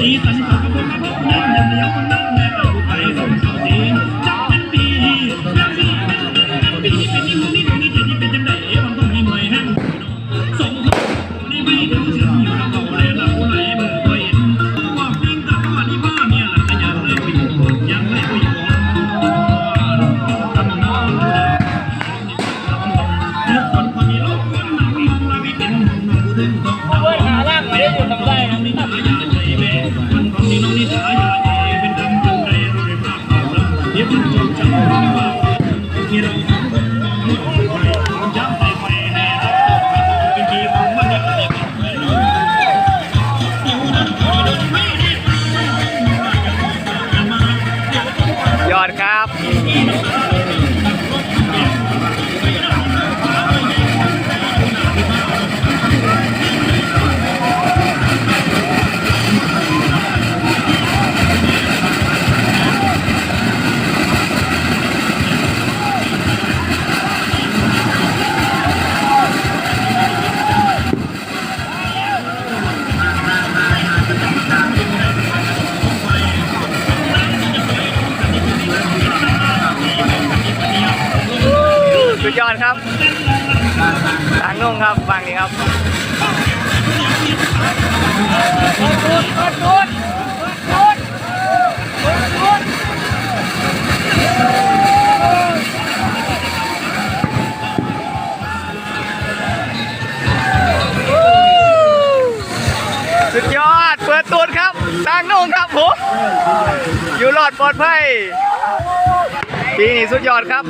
ที่ตอนนี้ผมก็พูดนะครับนั่นเดี๋ยวเดี๋ยวคนนั่นนะครับ Thank you. สุดยอดครับทางนุ่งครับฟังดีครับสุดยอด เปิดตูดครับทางนุ่งครับผมอยู่รอดปลอดภัยปีนี้สุดยอดครับ